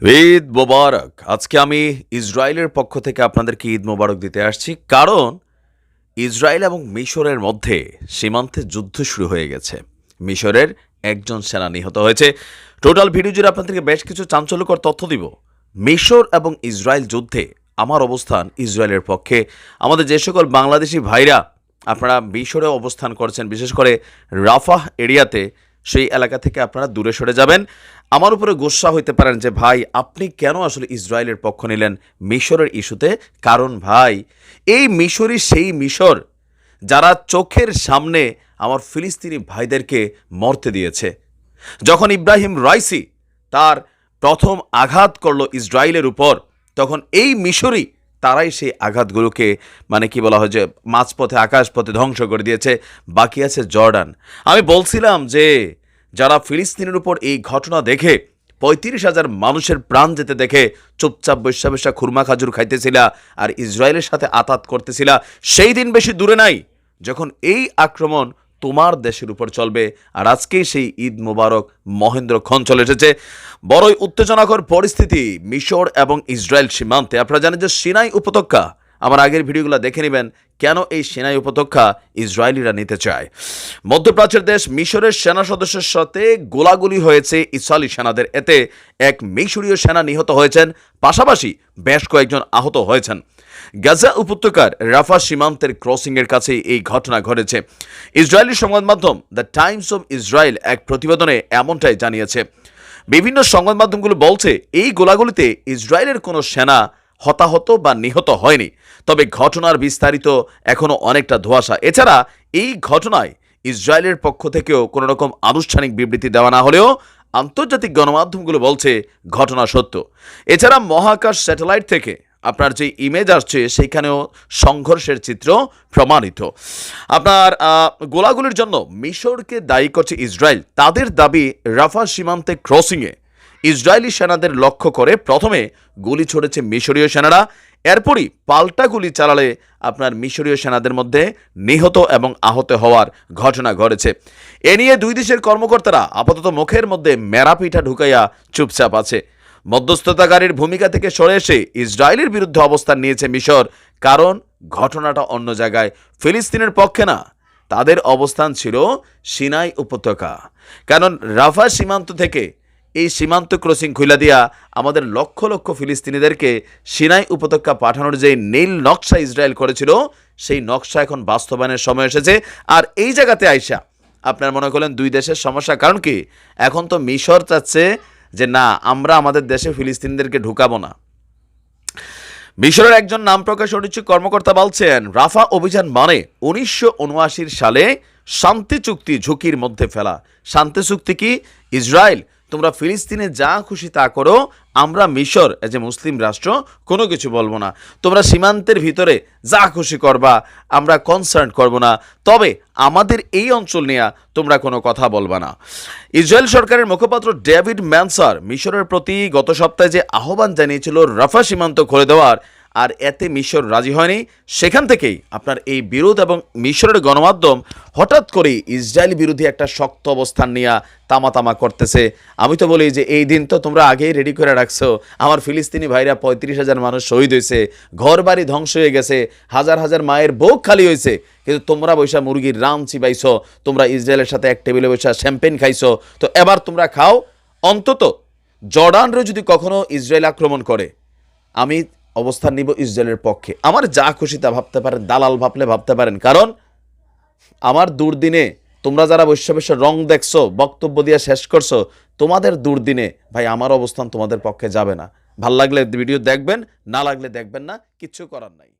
ঈদ মোবারক। আজকে আমি ইসরায়েলের পক্ষ থেকে আপনাদেরকে ঈদ মোবারক দিতে আসছি। কারণ ইসরায়েল এবং মিশরের মধ্যে সীমান্তে যুদ্ধ শুরু হয়ে গেছে। মিশরের একজন সেনা নিহত হয়েছে। টোটাল ভিডিও জুড়ে আপনাদেরকে বেশ কিছু চাঞ্চল্যকর তথ্য দিব। মিশর এবং ইসরায়েল যুদ্ধে আমার অবস্থান ইসরায়েলের পক্ষে। আমাদের যে সকল বাংলাদেশি ভাইরা আপনারা মিশরে অবস্থান করছেন, বিশেষ করে রাফাহ এরিয়াতে সেই এলাকা থেকে আপনারা দূরে সরে যাবেন। আমার উপরে গোসা হইতে পারেন যে, ভাই, আপনি কেন আসলে ইসরায়েলের পক্ষ নিলেন মিশরের ইস্যুতে? কারণ, ভাই, এই মিশরই সেই মিশর যারা চোখের সামনে আমার ফিলিস্তিনি ভাইদেরকে মরতে দিয়েছে। যখন ইব্রাহিম রাইসি তার প্রথম আঘাত করল ইসরায়েলের উপর, তখন এই মিশরই তারাই সেই আঘাতগুলোকে মানে কি বলা হয় যে, মাঝপথে, আকাশপথে ধ্বংস করে দিয়েছে। বাকি আছে জর্ডান। আমি বলছিলাম যে, যারা ফিলিস্তিনের উপর এই ঘটনা দেখে, পঁয়ত্রিশ হাজার মানুষের প্রাণ যেতে দেখে, চুপচাপ বৈশা বৈশা খুরমা খাজুর খাইতেছিলা আর ইসরায়েলের সাথে আতাত করতেছিলা, সেই দিন বেশি দূরে নাই। যখন এই আক্রমণ তোমার দেশের উপর চলবে। আর আজকেই সেই ঈদ মোবারক মহেন্দ্র খন চলে এসেছে। বড়ই উত্তেজনাকর পরিস্থিতি মিশর এবং ইসরায়েল সীমান্তে। আপনারা জানেন যে সিনাই উপত্যকা আমার আগের ভিডিওগুলো দেখে নেবেন কেন এই সেনাই উপত্যকা ইসরায়েলিরা নিতে চায়। মধ্যপ্রাচ্যের দেশ মিশরের সেনা সদস্যের সাথে গোলাগুলি হয়েছে ইসরায়েলি সেনাদের। এতে এক মিশরীয় সেনা নিহত হয়েছেন, পাশাপাশি বেশ কয়েকজন আহত হয়েছেন। গাজা উপত্যকার রাফা সীমান্তের ক্রসিংয়ের কাছে এই ঘটনা ঘটেছে। ইসরায়েলি সংবাদ মাধ্যম দ্য টাইমস অফ ইসরায়েল এক প্রতিবেদনে এমনটাই জানিয়েছে। বিভিন্ন সংবাদ মাধ্যমগুলো বলছে, এই গোলাগুলিতে ইসরায়েলের কোনো সেনা হতাহত বা নিহত হয়নি। তবে ঘটনার বিস্তারিত এখনও অনেকটা ধোঁয়াশা। এছাড়া এই ঘটনায় ইসরায়েলের পক্ষ থেকেও কোনো রকম আনুষ্ঠানিক বিবৃতি দেওয়া না হলেও আন্তর্জাতিক গণমাধ্যমগুলো বলছে ঘটনা সত্য। এছাড়া মহাকাশ স্যাটেলাইট থেকে আপনার যে ইমেজ আসছে সেইখানেও সংঘর্ষের চিত্র প্রমাণিত। আপনার গোলাগুলির জন্য মিশরকে দায়ী করছে ইসরায়েল। তাদের দাবি রাফা সীমান্তে ক্রসিংয়ে। ইসরায়েলি সেনাদের লক্ষ্য করে প্রথমে গুলি ছড়েছে মিশরীয় সেনারা, এরপরই পাল্টা গুলি চালালে আপনার মিশরীয় সেনাদের মধ্যে নিহত এবং আহত হওয়ার ঘটনা ঘটেছে। এ নিয়ে দুই দেশের কর্মকর্তারা আপাতত মুখের মধ্যে মেরাপিঠা ঢুকাইয়া চুপচাপ আছে। মধ্যস্থতাকারীর ভূমিকা থেকে সরে এসে ইসরায়েলের বিরুদ্ধে অবস্থান নিয়েছে মিশর, কারণ ঘটনাটা অন্য জায়গায়। ফিলিস্তিনের পক্ষে না, তাদের অবস্থান ছিল সিনাই উপত্যকা। কারণ রাফা সীমান্ত থেকে এই সীমান্ত ক্রসিং খুলে দিয়া আমাদের লক্ষ লক্ষ ফিলিস্তিনিদেরকে সিনাই উপত্যকা পাঠানোর যে নীল নকশা ইসরায়েল করেছিল, সেই নকশা এখন বাস্তবায়নের সময় এসেছে। আর এই জায়গাতে আইসা আপনার মনে করলেন দুই দেশের সমস্যা, কারণ কি? এখন তো মিশর চাচ্ছে যে না, আমরা আমাদের দেশে ফিলিস্তিনিদেরকে ঢুকাবো না। মিশরের একজন নাম প্রকাশ অনিচ্ছুক কর্মকর্তা বলছেন, রাফা অভিযান মানে উনিশশো সালে শান্তি চুক্তি ঝুঁকির মধ্যে ফেলা। শান্তি চুক্তি কি? ইসরায়েল তোমরা ফিলিস্তিনে যা খুশি তা করো, আমরা মিশর এজ এ মুসলিম রাষ্ট্র, কোনো কিছু বলব না। তোমরা সীমান্তের ভিতরে যা খুশি করবা, আমরা কনসার্ন করব না। তবে আমাদের এই অঞ্চল নিয়ে তোমরা কোনো কথা বলবা না। ইসরায়েল সরকারের মুখপাত্র ডেভিড ম্যানসার মিশরের প্রতি গত সপ্তাহে যে আহ্বান জানিয়েছিল, রাফা সীমান্ত খুলে দেওয়ার আর এতে মিশর রাজি হয়নি। সেখান থেকেই আপনার এই বিরোধ এবং মিশরের গণমাধ্যম হঠাৎ করেই ইসরায়েল বিরোধী একটা শক্ত অবস্থান নিয়ে তামা তামা করতেছে। আমি তো বলি যে, এই দিন তো তোমরা আগেই রেডি করে রাখছো। আমার ফিলিস্তিনি ভাইরা পঁয়ত্রিশ হাজার মানুষ শহীদ হয়েছে। ঘর বাড়ি ধ্বংস হয়ে গেছে। হাজার হাজার মায়ের বোক খালি হয়েছে। কিন্তু তোমরা বৈশা মুরগির রাম চিবাইছো। তোমরা ইসরায়েলের সাথে এক টেবিলে বৈশা শ্যাম্পেন খাইছো। তো এবার তোমরা খাও। অন্তত জর্ডানরে যদি কখনো ইসরায়েল আক্রমণ করে, আমি অবস্থান নিব ইসরায়েলের পক্ষে। আমার যা খুশি তা ভাবতে পারেন, দালাল ভাবলে ভাবতে পারেন। কারণ আমার দুর্দিনে তোমরা যারা বৈশ্য রং দেখছ, বক্তব্য দিয়ে শেষ করছ, তোমাদের দুর্দিনে ভাই আমার অবস্থান তোমাদের পক্ষে যাবে না। ভালো লাগলে ভিডিও দেখবেন, না লাগলে দেখবেন না কিচ্ছু করার নাই।